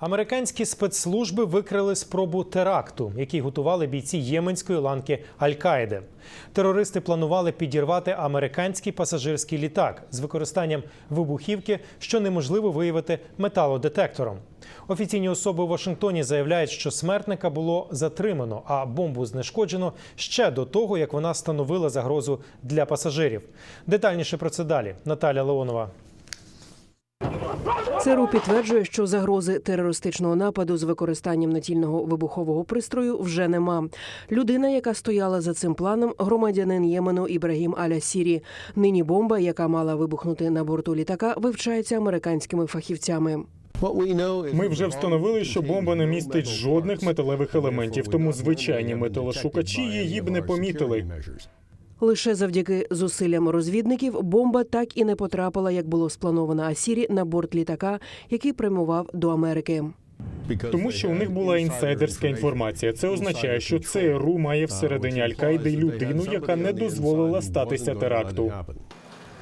Американські спецслужби викрили спробу теракту, який готували бійці єменської ланки Аль-Каїди. Терористи планували підірвати американський пасажирський літак з використанням вибухівки, що неможливо виявити металодетектором. Офіційні особи у Вашингтоні заявляють, що смертника було затримано, а бомбу знешкоджено ще до того, як вона становила загрозу для пасажирів. Детальніше про це далі. Наталя Леонова. ЦРУ підтверджує, що загрози терористичного нападу з використанням натільного вибухового пристрою вже нема. Людина, яка стояла за цим планом, громадянин Ємену Ібрагім Аля Сірі. Нині бомба, яка мала вибухнути на борту літака, вивчається американськими фахівцями. Ми вже встановили, що бомба не містить жодних металевих елементів, тому звичайні металошукачі її б не помітили. Лише завдяки зусиллям розвідників бомба так і не потрапила, як було сплановано Асірі, на борт літака, який прямував до Америки. Тому що у них була інсайдерська інформація. Це означає, що ЦРУ має всередині Аль-Каїди людину, яка не дозволила статися теракту.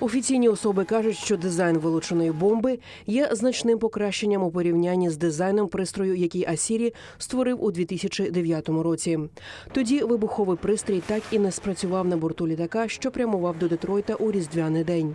Офіційні особи кажуть, що дизайн вилученої бомби є значним покращенням у порівнянні з дизайном пристрою, який Асірі створив у 2009 році. Тоді вибуховий пристрій так і не спрацював на борту літака, що прямував до Детройта у різдвяний день.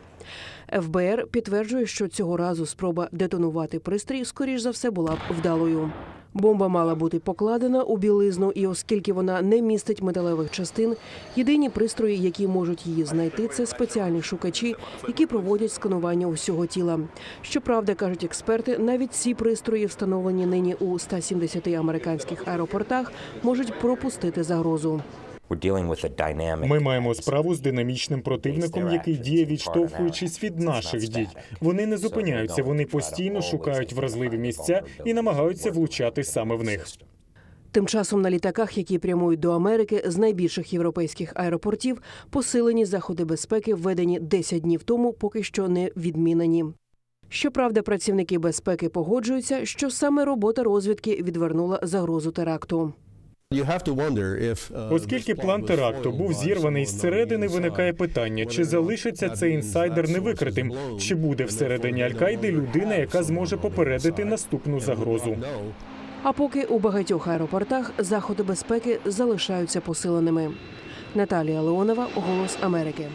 ФБР підтверджує, що цього разу спроба детонувати пристрій, скоріш за все, була б вдалою. Бомба мала бути покладена у білизну, і оскільки вона не містить металевих частин, єдині пристрої, які можуть її знайти, це спеціальні шукачі, які проводять сканування усього тіла. Щоправда, кажуть експерти, навіть ці пристрої, встановлені нині у 170 американських аеропортах, можуть пропустити загрозу. Ми маємо справу з динамічним противником, який діє відштовхуючись від наших дій. Вони не зупиняються, вони постійно шукають вразливі місця і намагаються влучати саме в них. Тим часом на літаках, які прямують до Америки з найбільших європейських аеропортів, посилені заходи безпеки, введені 10 днів тому, поки що не відмінені. Щоправда, працівники безпеки погоджуються, що саме робота розвідки відвернула загрозу теракту. Оскільки план теракту був зірваний зсередини, виникає питання, чи залишиться цей інсайдер невикритим, чи буде всередині Аль-Каїди людина, яка зможе попередити наступну загрозу. А поки у багатьох аеропортах заходи безпеки залишаються посиленими. Наталія Леонова, Голос Америки.